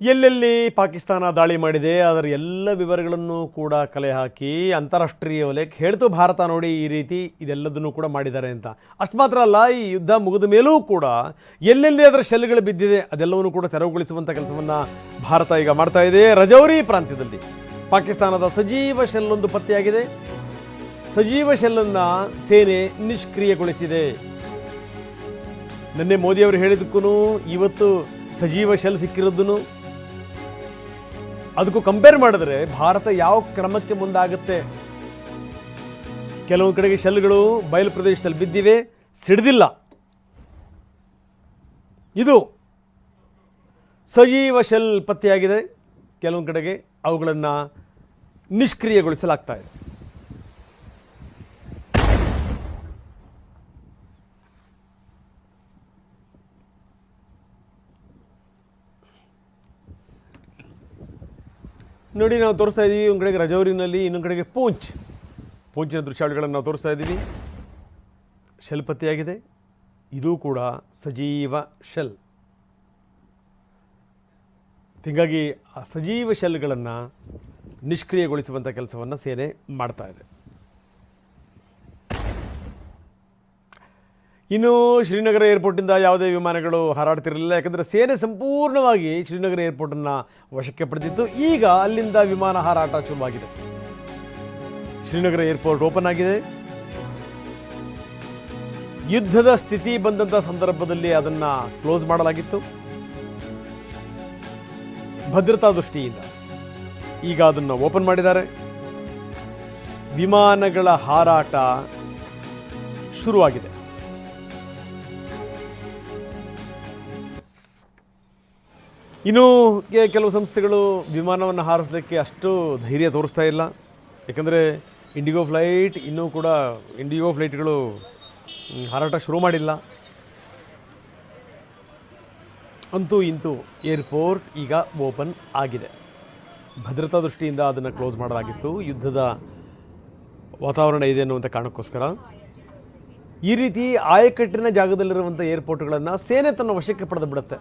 ಎಲ್ಲೆಲ್ಲಿ ಪಾಕಿಸ್ತಾನ ದಾಳಿ ಮಾಡಿದೆ, ಅದರ ಎಲ್ಲ ವಿವರಗಳನ್ನು ಕೂಡ ಕಲೆ ಹಾಕಿ ಅಂತಾರಾಷ್ಟ್ರೀಯ ವಲಯಕ್ಕೆ ಹೇಳ್ತು ಭಾರತ ನೋಡಿ ಈ ರೀತಿ ಇದೆಲ್ಲದನ್ನು ಕೂಡ ಮಾಡಿದ್ದಾರೆ ಅಂತ. ಅಷ್ಟು ಮಾತ್ರ ಅಲ್ಲ, ಈ ಯುದ್ಧ ಮುಗಿದ ಮೇಲೂ ಕೂಡ ಎಲ್ಲೆಲ್ಲಿ ಅದರ ಶೆಲ್ಗಳು ಬಿದ್ದಿದೆ, ಅದೆಲ್ಲವನ್ನು ಕೂಡ ತೆರವುಗೊಳಿಸುವಂಥ ಕೆಲಸವನ್ನು ಭಾರತ ಈಗ ಮಾಡ್ತಾ ಇದೆ. ರಜೌರಿ ಪ್ರಾಂತ್ಯದಲ್ಲಿ ಪಾಕಿಸ್ತಾನದ ಸಜೀವ ಶೆಲ್ಲೊಂದು ಪತ್ತೆಯಾಗಿದೆ. ಸಜೀವ ಶೆಲ್ಲನ್ನು ಸೇನೆ ನಿಷ್ಕ್ರಿಯಗೊಳಿಸಿದೆ. ನಿನ್ನೆ ಮೋದಿಯವರು ಹೇಳಿದಕ್ಕೂ ಇವತ್ತು ಸಜೀವ ಶೆಲ್ ಸಿಕ್ಕಿರೋದನ್ನು ಅದಕ್ಕೂ ಕಂಪೇರ್ ಮಾಡಿದ್ರೆ ಭಾರತ ಯಾವ ಕ್ರಮಕ್ಕೆ ಮುಂದಾಗುತ್ತೆ? ಕೆಲವು ಕಡೆಗೆ ಶೆಲ್ಗಳು ಬಯಲು ಪ್ರದೇಶದಲ್ಲಿ ಬಿದ್ದಿವೆ, ಸಿಡಿದಿಲ್ಲ. ಇದು ಸಜೀವ ಶೆಲ್ ಪತ್ತೆಯಾಗಿದೆ. ಕೆಲವು ಕಡೆಗೆ ಅವುಗಳನ್ನು ನಿಷ್ಕ್ರಿಯಗೊಳಿಸಲಾಗ್ತಾ ಇದೆ. ನೋಡಿ, ನಾವು ತೋರಿಸ್ತಾ ಇದ್ದೀವಿ ಒಂದು ಕಡೆಗೆ ರಜೌರಿನಲ್ಲಿ, ಇನ್ನೊಂದು ಕಡೆಗೆ ಪೂಂಚ್. ಪೂಂಚಿನ ದೃಶ್ಯಾವಳಿಗಳನ್ನು ನಾವು ತೋರಿಸ್ತಾ ಇದ್ದೀವಿ ಶೆಲ್ ಪತ್ತೆಯಾಗಿದೆ ಇದು ಕೂಡ ಸಜೀವ ಶೆಲ್. ಹೀಗಾಗಿ ಆ ಸಜೀವ ಶೆಲ್ಗಳನ್ನು ನಿಷ್ಕ್ರಿಯಗೊಳಿಸುವಂಥ ಕೆಲಸವನ್ನು ಸೇನೆ ಮಾಡ್ತಾ ಇದೆ. ಇನ್ನು ಶ್ರೀನಗರ ಏರ್ಪೋರ್ಟಿಂದ ಯಾವುದೇ ವಿಮಾನಗಳು ಹಾರಾಡ್ತಿರಲಿಲ್ಲ, ಯಾಕಂದರೆ ಸೇನೆ ಸಂಪೂರ್ಣವಾಗಿ ಶ್ರೀನಗರ ಏರ್ಪೋರ್ಟನ್ನು ವಶಕ್ಕೆ ಪಡೆದಿತ್ತು. ಈಗ ಅಲ್ಲಿಂದ ವಿಮಾನ ಹಾರಾಟ ಶುರುವಾಗಿದೆ. ಶ್ರೀನಗರ ಏರ್ಪೋರ್ಟ್ ಓಪನ್ ಆಗಿದೆ. ಯುದ್ಧದ ಸ್ಥಿತಿ ಬಂದಂಥ ಸಂದರ್ಭದಲ್ಲಿ ಅದನ್ನು ಕ್ಲೋಸ್ ಮಾಡಲಾಗಿತ್ತು. ಭದ್ರತಾ ದೃಷ್ಟಿಯಿಂದ ಈಗ ಅದನ್ನು ಓಪನ್ ಮಾಡಿದ್ದಾರೆ. ವಿಮಾನಗಳ ಹಾರಾಟ ಶುರುವಾಗಿದೆ. ಇನ್ನು ಕೆಲವು ಸಂಸ್ಥೆಗಳು ವಿಮಾನವನ್ನು ಹಾರಿಸಲಿಕ್ಕೆ ಅಷ್ಟು ಧೈರ್ಯ ತೋರಿಸ್ತಾ ಇಲ್ಲ. ಯಾಕಂದರೆ ಇಂಡಿಗೋ ಫ್ಲೈಟ್ ಇನ್ನೂ ಕೂಡ ಇಂಡಿಗೋ ಫ್ಲೈಟ್ಗಳು ಹಾರಾಟ ಶುರು ಮಾಡಿಲ್ಲ. ಅಂತೂ ಇಂತೂ ಏರ್ಪೋರ್ಟ್ ಈಗ ಓಪನ್ ಆಗಿದೆ. ಭದ್ರತಾ ದೃಷ್ಟಿಯಿಂದ ಅದನ್ನು ಕ್ಲೋಸ್ ಮಾಡಲಾಗಿತ್ತು. ಯುದ್ಧದ ವಾತಾವರಣ ಇದೆ ಅನ್ನುವಂಥ ಕಾರಣಕ್ಕೋಸ್ಕರ. ಈ ರೀತಿ ಆಯಕಟ್ಟಿನ ಜಾಗದಲ್ಲಿರುವಂಥ ಏರ್ಪೋರ್ಟ್ಗಳನ್ನು ಸೇನೆ ತನ್ನ ವಶಕ್ಕೆ ಪಡೆದು ಬಿಡುತ್ತೆ.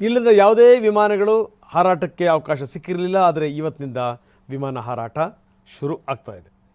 ಇಲ್ಲದ ಯಾವುದೇ ವಿಮಾನಗಳು ಹಾರಾಟಕ್ಕೆ ಅವಕಾಶ ಸಿಕ್ಕಿರಲಿಲ್ಲ ಆದರೆ ಇವತ್ತಿನಿಂದ ವಿಮಾನ ಹಾರಾಟ ಶುರು ಆಗ್ತಾ ಇದೆ.